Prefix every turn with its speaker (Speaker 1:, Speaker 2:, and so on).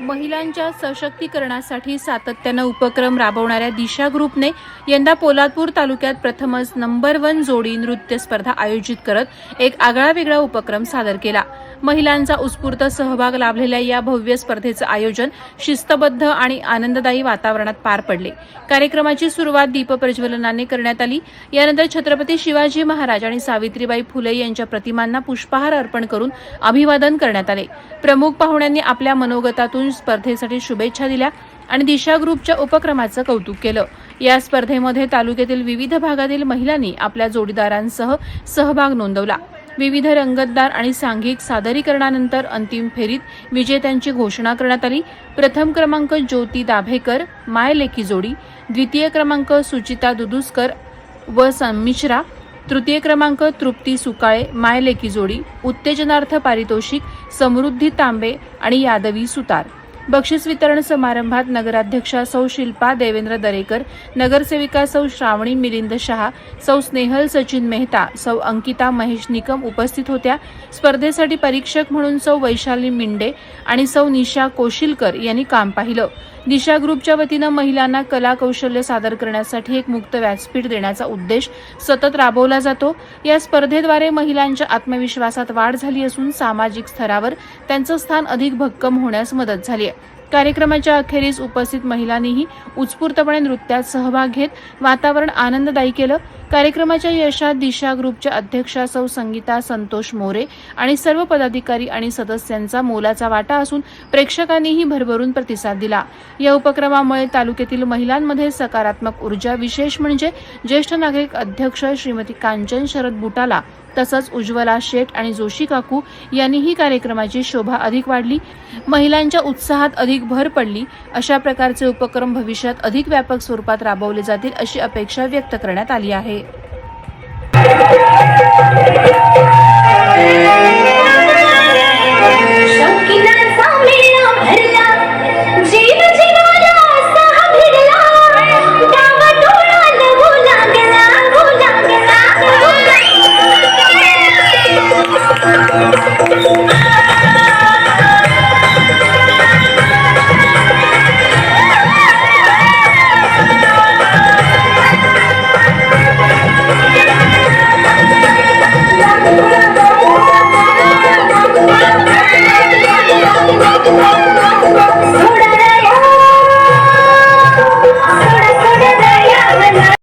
Speaker 1: महिलांच्या सशक्तीकरणासाठी सातत्यानं उपक्रम राबवणाऱ्या दिशा ग्रुपने यंदा पोलादपूर तालुक्यात प्रथमच नंबर वन जोडी नृत्य स्पर्धा आयोजित करत एक आगळावेगळा उपक्रम सादर केला. महिलांचा उत्स्फूर्त सहभाग लाभलेल्या या भव्य स्पर्धेचं आयोजन शिस्तबद्ध आणि आनंददायी वातावरणात पार पडले. कार्यक्रमाची सुरुवात दीपप्रज्वलनाने करण्यात आली. यानंतर छत्रपती शिवाजी महाराज आणि सावित्रीबाई फुले यांच्या प्रतिमांना पुष्पहार अर्पण करून अभिवादन करण्यात आले. प्रमुख पाहुण्यांनी आपल्या मनोगतातून स्पर्धेसाठी शुभेच्छा दिल्या आणि दिशा ग्रुपच्या उपक्रमाचं कौतुक केलं. या स्पर्धेमध्ये तालुक्यातील विविध भागातील महिलांनी आपल्या जोडीदारांसह सहभाग नोंदवला. विविध रंगतदार आणि सांघिक सादरीकरणानंतर अंतिम फेरीत विजेत्यांची घोषणा करण्यात आली. प्रथम क्रमांक ज्योती दाभेकर माय लेखी जोडी द्वितीय क्रमांक सुचिता दुदुस्कर व संमिश्रा तृतीय क्रमांक तृप्ती सुकाळे मायलेकी जोडी उत्तेजनार्थ पारितोषिक समृद्धी तांबे आणि यादवी सुतार. बक्षीस वितरण समारंभात नगराध्यक्षा सौ शिल्पा देवेंद्र दरेकर नगरसेविका सौ श्रावणी मिलिंद शहा सौ स्नेहल सचिन मेहता सौ अंकिता महेश निकम उपस्थित होत्या. स्पर्धेसाठी परीक्षक म्हणून सौ वैशाली मिंडे आणि सौ निशा कोशिलकर यांनी काम पाहिलं. दिशा ग्रुपच्या वतीनं महिलांना कला कौशल्य सादर करण्यासाठी एक मुक्त व्यासपीठ देण्याचा उद्देश सतत राबवला जातो. या स्पर्धेद्वारे महिलांच्या आत्मविश्वासात वाढ झाली असून सामाजिक स्तरावर त्यांचं स्थान अधिक भक्कम होण्यास मदत झाली आहे. कार्यक्रमाच्या अखेरीस उपस्थित महिलांनीही उत्स्फूर्तपणे नृत्यात सहभाग घेत वातावरण आनंददायी केलं. कार्यक्रमाच्या यशात दिशा ग्रुपच्या अध्यक्षा सौ संगीता संतोष मोरे आणि सर्व पदाधिकारी आणि सदस्यांचा मोलाचा वाटा असून प्रेक्षकांनीही भरभरून प्रतिसाद दिला. या उपक्रमामुळे तालुक्यातील महिलांमध्ये सकारात्मक ऊर्जा विशेष म्हणजे ज्येष्ठ नागरिक अध्यक्ष श्रीमती कांचन शरद बुटाला तसंच उज्ज्वला शेठ आणि जोशी काकू यांनीही कार्यक्रमाची शोभा अधिक वाढली. महिलांच्या उत्साहात अधिक भर पडली. अशा प्रकारचे उपक्रम भविष्यात अधिक व्यापक स्वरूपात राबवले जातील अशी अपेक्षा व्यक्त करण्यात आली आहे. Wow.